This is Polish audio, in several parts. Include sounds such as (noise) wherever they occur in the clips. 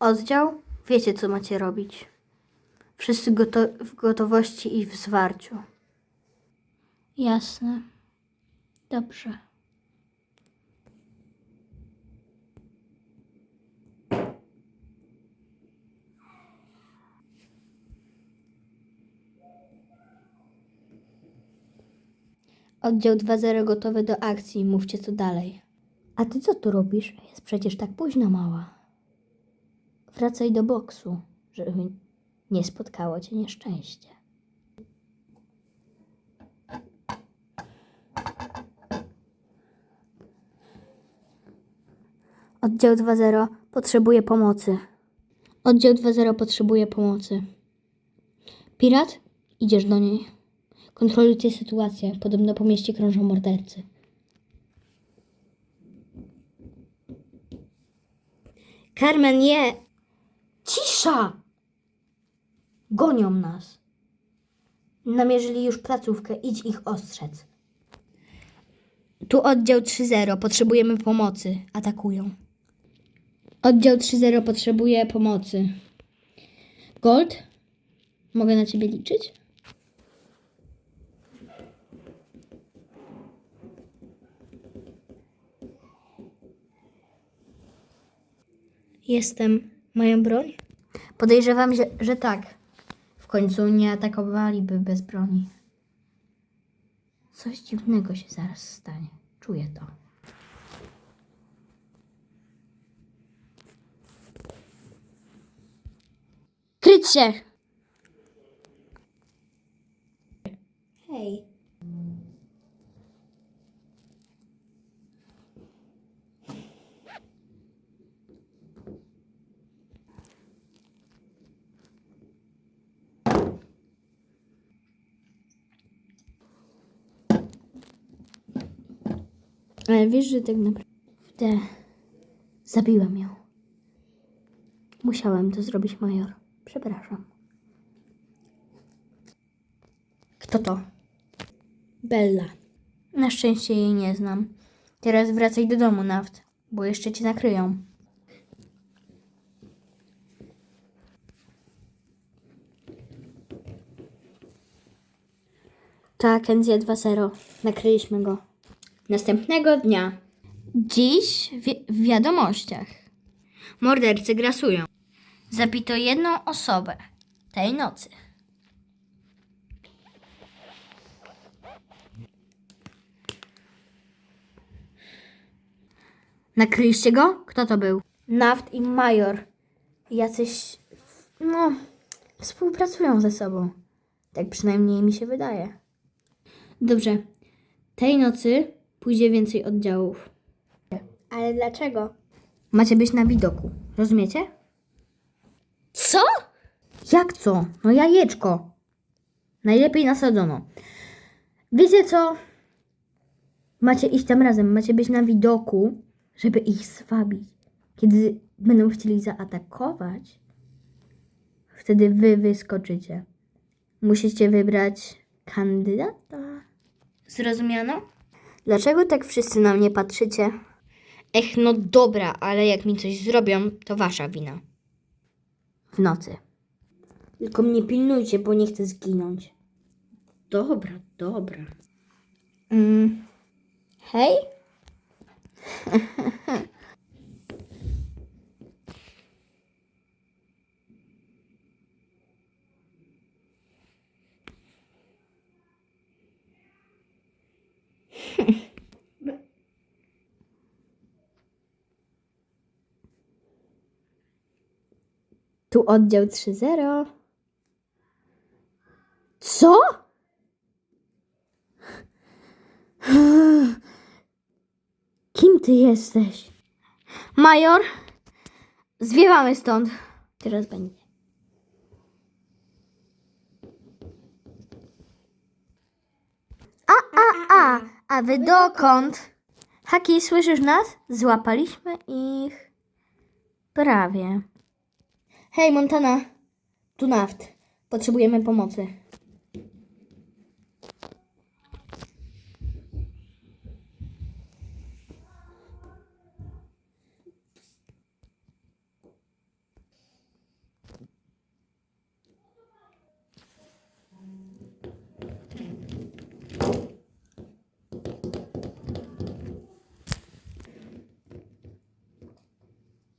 Oddział? Wiecie, co macie robić. Wszyscy goto- w gotowości i w zwarciu. Jasne. Dobrze. Oddział 2.0 gotowy do akcji. Mówcie co dalej. A ty co tu robisz? Jest przecież tak późno, mała. Wracaj do boksu, żeby nie spotkało cię nieszczęście. Oddział 2.0 potrzebuje pomocy. Oddział 2.0 potrzebuje pomocy. Pirat, idziesz do niej. Kontrolujcie sytuację. Podobno po mieście krążą mordercy. Carmen, nie! Cisza! Gonią nas. Namierzyli już placówkę. Idź ich ostrzec. Tu oddział 3.0. Potrzebujemy pomocy. Atakują. Oddział 3.0 potrzebuje pomocy. Gold? Mogę na ciebie liczyć? Jestem. Mają broń? Podejrzewam, że, że tak. W końcu nie atakowaliby bez broni. Coś dziwnego się zaraz stanie. Czuję to. Kryć się! Hej. Ale wiesz, że tak naprawdę zabiłem ją. Musiałem to zrobić, major. Przepraszam. Kto to? Bella. Na szczęście jej nie znam. Teraz wracaj do domu, Naft, bo jeszcze cię nakryją. Tak, Enzja 2.0. Nakryliśmy go. Następnego dnia. Dziś wi- w wiadomościach. Mordercy grasują. Zabito jedną osobę tej nocy. Nakryliście go? Kto to był? Naft i Major. Jacyś, no, współpracują ze sobą. Tak przynajmniej mi się wydaje. Dobrze. Tej nocy pójdzie więcej oddziałów. Ale dlaczego? Macie być na widoku. Rozumiecie? Co? Jak co? No jajeczko. Najlepiej nasadzono. Wiecie co? Macie iść tam razem. Macie być na widoku, żeby ich zwabić. Kiedy będą chcieli zaatakować, wtedy wy wyskoczycie. Musicie wybrać kandydata. Zrozumiano? Dlaczego tak wszyscy na mnie patrzycie? Ech, no dobra, ale jak mi coś zrobią, to wasza wina. W nocy. Tylko mnie pilnujcie, bo nie chcę zginąć. Dobra, dobra. Mm. Hej? (laughs) Tu oddział 3.0. Co? Kim ty jesteś? Major? Zwiewamy stąd. Teraz będzie. A, a, a, a wy dokąd? Haki, słyszysz nas? Złapaliśmy ich. Prawie. Hej, Montana! Tu naft. Potrzebujemy pomocy.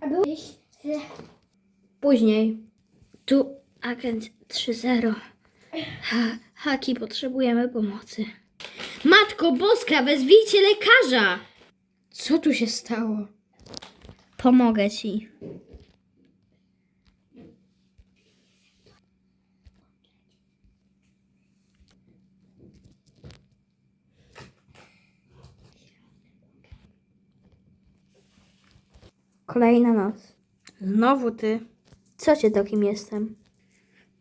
A Później. Tu agent 3.0. Ha, haki, potrzebujemy pomocy. Matko Boska, wezwijcie lekarza! Co tu się stało? Pomogę ci. Kolejna noc. Znowu ty. Co cię to kim jestem?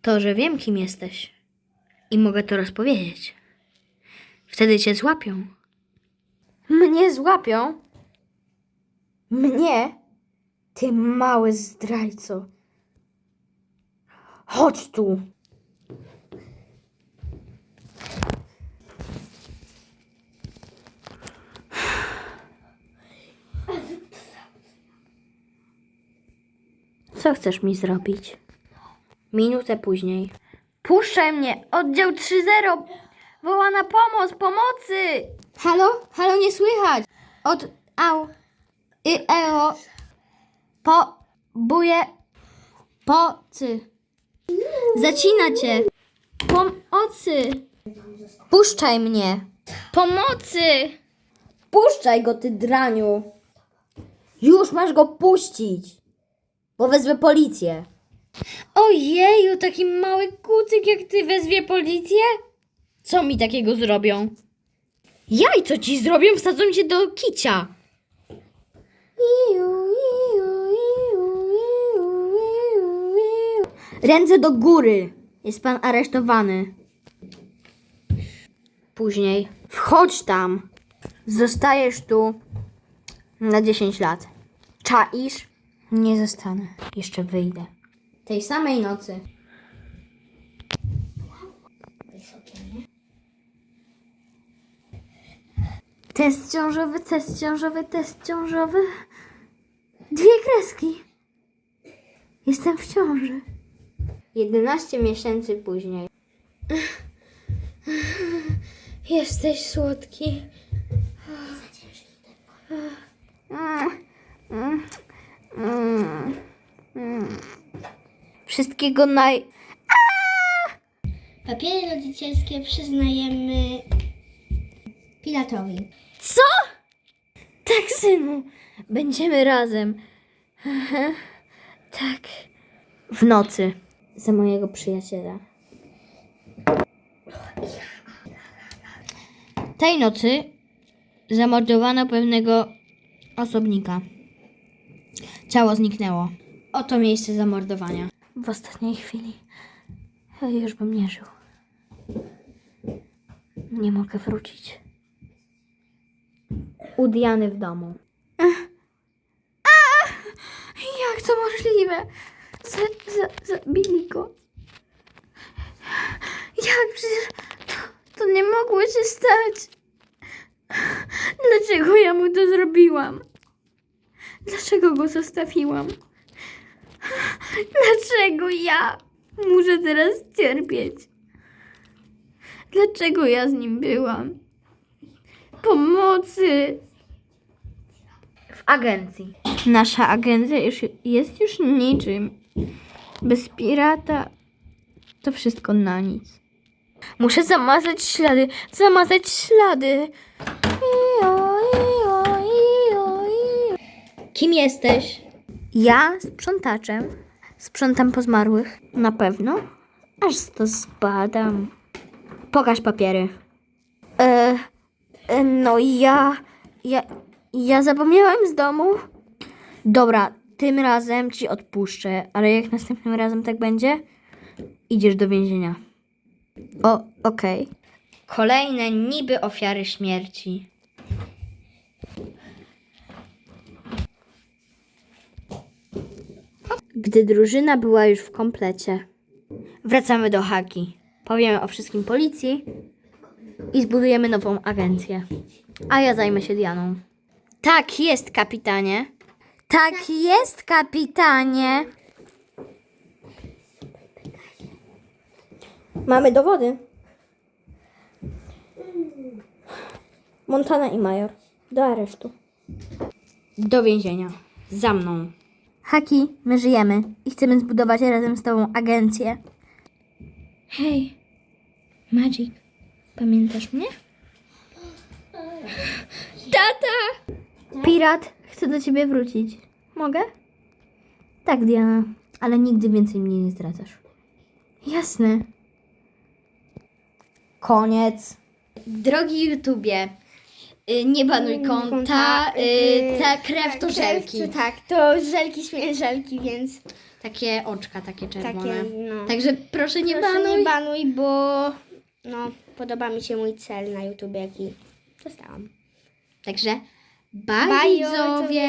To, że wiem kim jesteś. I mogę to rozpowiedzieć. Wtedy cię złapią. Mnie złapią? Mnie? Ty mały zdrajco. Chodź tu. Co chcesz mi zrobić? Minutę później. Puszczaj mnie! Oddział 3-0! Woła na pomoc! Pomocy! Halo? Halo, nie słychać! Od... Au! I eo... Po... Buje... Pocy. Zacina cię! Pomocy! Puszczaj mnie! Pomocy! Puszczaj go, ty draniu! Już masz go puścić! Bo wezwę policję. Ojeju, taki mały kucyk jak ty wezwie policję? Co mi takiego zrobią? Jaj, co ci zrobią? Wsadzą cię do kicia. Ręce do góry. Jest pan aresztowany. Później. Wchodź tam. Zostajesz tu na 10 lat. Czaisz? Nie zostanę. Jeszcze wyjdę. Tej samej nocy. Test ciążowy, test ciążowy, test ciążowy. Dwie kreski. Jestem w ciąży. 11 miesięcy później. Jesteś słodki. Wszystkiego naj... Papiery rodzicielskie przyznajemy Pilatowi. Co? Tak, synu. Będziemy razem. Aha. (laughs) Tak. W nocy. Za mojego przyjaciela. Tej nocy zamordowano pewnego osobnika. Ciało zniknęło. Oto miejsce zamordowania. W ostatniej chwili już bym nie żył. Nie mogę wrócić. U Diany w domu. Jak to możliwe? Za, za, zabili go. Jak przecież to, to nie mogło się stać? Dlaczego ja mu to zrobiłam? Dlaczego go zostawiłam? Dlaczego ja muszę teraz cierpieć? Dlaczego ja z nim byłam? Pomocy! W agencji. Nasza agencja już jest już niczym. Bez pirata to wszystko na nic. Muszę zamazać ślady, zamazać ślady. Ijo, ijo, ijo, ijo. Kim jesteś? Ja sprzątaczem. Sprzątam po zmarłych. Na pewno? Aż to zbadam. Pokaż papiery. E, e, no ja, ja, ja zapomniałem z domu. Dobra, tym razem ci odpuszczę, ale jak następnym razem tak będzie, idziesz do więzienia. O, okej. Kolejne niby ofiary śmierci. Gdy drużyna była już w komplecie, wracamy do Haki. Powiemy o wszystkim policji i zbudujemy nową agencję. A ja zajmę się Dianą. Tak jest, kapitanie. Tak jest, kapitanie. Mamy dowody. Montana i Major. Do aresztu. Do więzienia. Za mną. Haki, my żyjemy i chcemy zbudować razem z tobą agencję. Hej, Magic, pamiętasz mnie? Tata! Pirat, chcę do ciebie wrócić. Mogę? Tak, Diana, ale nigdy więcej mnie nie zdradzasz. Jasne. Koniec. Drogi YouTubie, y, nie banuj konta, y, ta krew to żelki. tak, to żelki śmieją żelki, więc Takie oczka, takie czerwone. takie, no. Także proszę nie Proszę banuj. nie banuj, bo no, podoba mi się mój cel na YouTube, jaki dostałam. Także bye, Bye, widzowie!